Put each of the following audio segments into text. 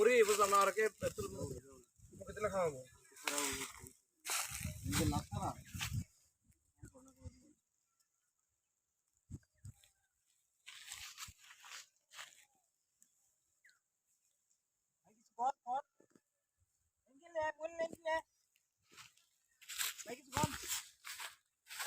পুরি বুঝলাম না আর কে মুখে দিলে খাওয়াবো।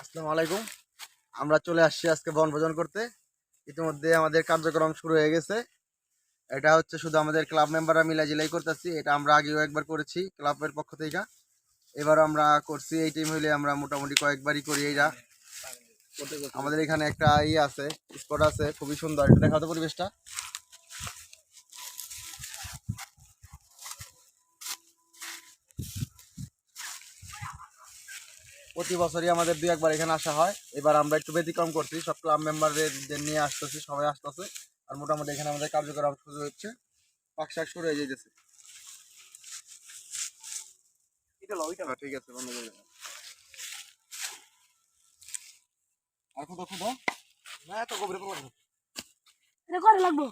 আসসালামু আলাইকুম। আমরা চলে আসছি আজকে বনভোজন করতে। ইতিমধ্যে আমাদের কার্যক্রম শুরু হয়ে গেছে। এটা হচ্ছে শুধু আমাদের ক্লাব মেম্বাররা মিলা জিলাই করতেছি, এটা আমরা আগেও একবার করেছি ক্লাবের পক্ষ থেকে। এবার আমরা করছি, এই টিম হইলে আমরা মোটামুটি কয়েকবারই করি এইটা। আমাদের এখানে একটা ই আছে স্পট আছে, খুবই সুন্দর। এটা দেখাও তো পরিবেশটা। প্রতি বছরই আমাদের দুই একবার এখানে আসা হয়। এবার আমরা একটু ব্যতিক্রম করছি, সব ক্লাব মেম্বারদের নিয়ে আসতেছি, সবাই আসতেছে। আর মোটামুটি এখানে আমাদের কার্যক্রম শুরু হচ্ছে। পাক শাক শুরু হয়ে যেতেছে হ্যাঁ, ঠিক আছে বন্ধ করে আর কত খুব না এত গভীরে পড়ব এটা করে লাগবো।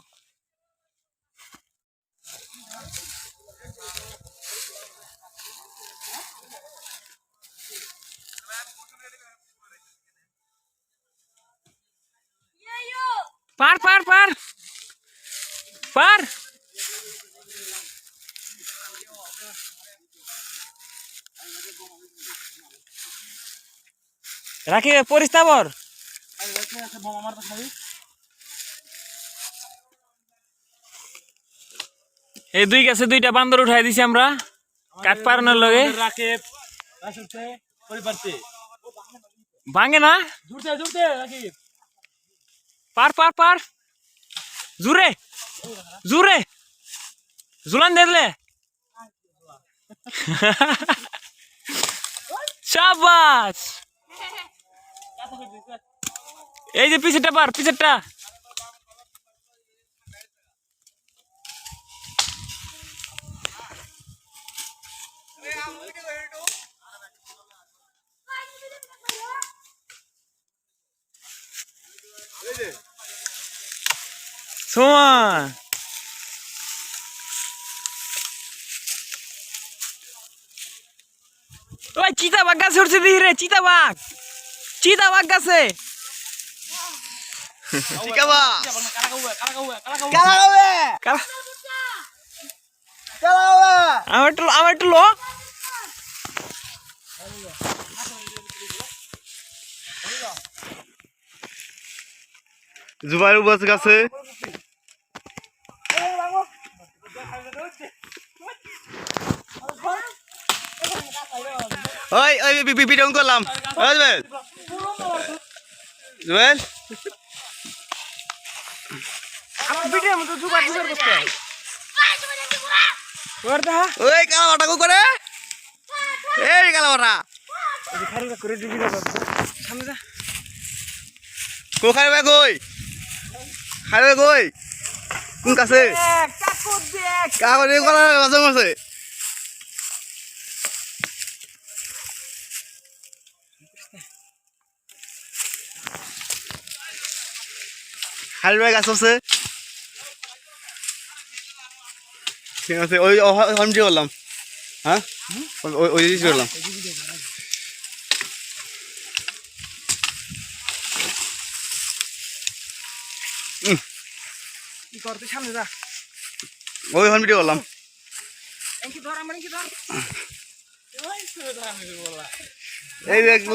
পার পার পার। পার। রাখি পরিস্তাবর এই দুই গাছে দুইটা বান্দর উঠাই দিছি আমরা। কাঠ পারানোর লগে। ভাঙে না? পার পার পার। জুরে জুরে। জোলান দেখলে শাবাস এই যে পিছেরটা পার পিছেরটা। সোমান ওই চিতাবাঘ গাছে উঠছে রে চিতাবাঘ। চিতাবাঘ গাছে। আমার একটু আমার একটু লো। জুবাইর গাছে। ওই ওই ভিডিও করলাম। দেখা ওই কালাবাটা কো করে। এই কালাবাটা কো খাইবে কই? খাইবে কই? কোন কাছে? কাকু কলা মাঝে মাঝে হালবে গাছ আছে ঠিক আছে ওই হমটি করলাম। হ্যাঁ? ওই- ওই ওই জিনিস করলাম। ওই হমটি এই দেখল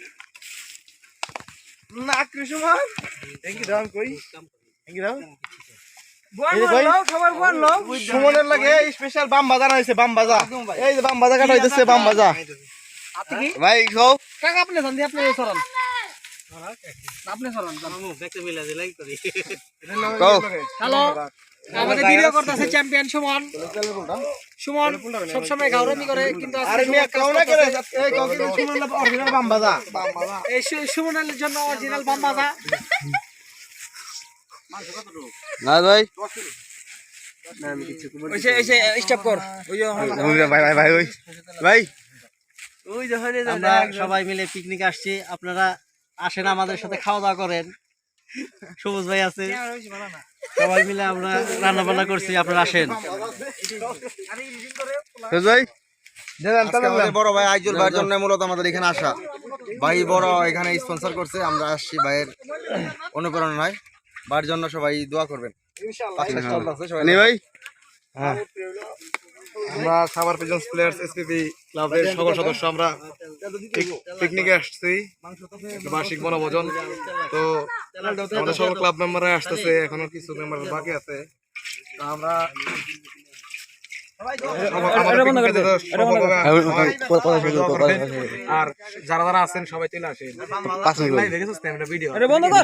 নাকি সুমন এঙ্কি দাম কই? এঙ্কি দাম সুমনের লাগে স্পেশাল বাম ভাজা হয়েছে বাম বাজা এই যে বাম ভাজা কাটা হইতেছে বাম ভাজা ভাই সব কাকা আপনি জানি আপনি সরান আপনি সরান কও। হ্যালো আমাদের ভিডিও করতেছে চ্যাম্পিয়ন সুমন। সুমন সবসময় গাউরামি করে কিন্তু আরে মিয়া সুমন কও না করে। এই কও কিন্তু সুমন অরিজিনাল বাম্বাদা এই সুমনের জন্য অরিজিনাল বাম্বাজা। না ভাই। ওই যে এই যে স্টপ কর। ওই যে ভাই ভাই ভাই ওই। ভাই। আমরা সবাই মিলে পিকনিক আসছি। আপনারা আসেন আমাদের সাথে খাওয়া দাওয়া করেন। সবুজ ভাই আছে। সবাই মিলে আমরা রান্না বান্না করছি আপনারা আসেন। ভাই বড় ভাই আইজুল ভাইয়ের জন্য মূলত আমাদের এখানে আসা। ভাই বড় এখানে স্পন্সর করছে আমরা আসছি ভাইয়ের অনুপ্রেরণায় ভাইয়ের জন্য সবাই দোয়া করবেন। নি ভাই আমরা সাভার পিজন্স প্লেয়ার্স এসপিপি ক্লাবের সকল সদস্য আমরা পিকনিকে আসছি বার্ষিক বনভোজন। তো আমাদের সকল ক্লাব মেম্বাররা আসতেছে এখনও কিছু মেম্বার বাকি আছে। তো আমরা আর যারা যারা আছেন সবাই চলে আসেন। ভিডিও আরে বন্ধ কর।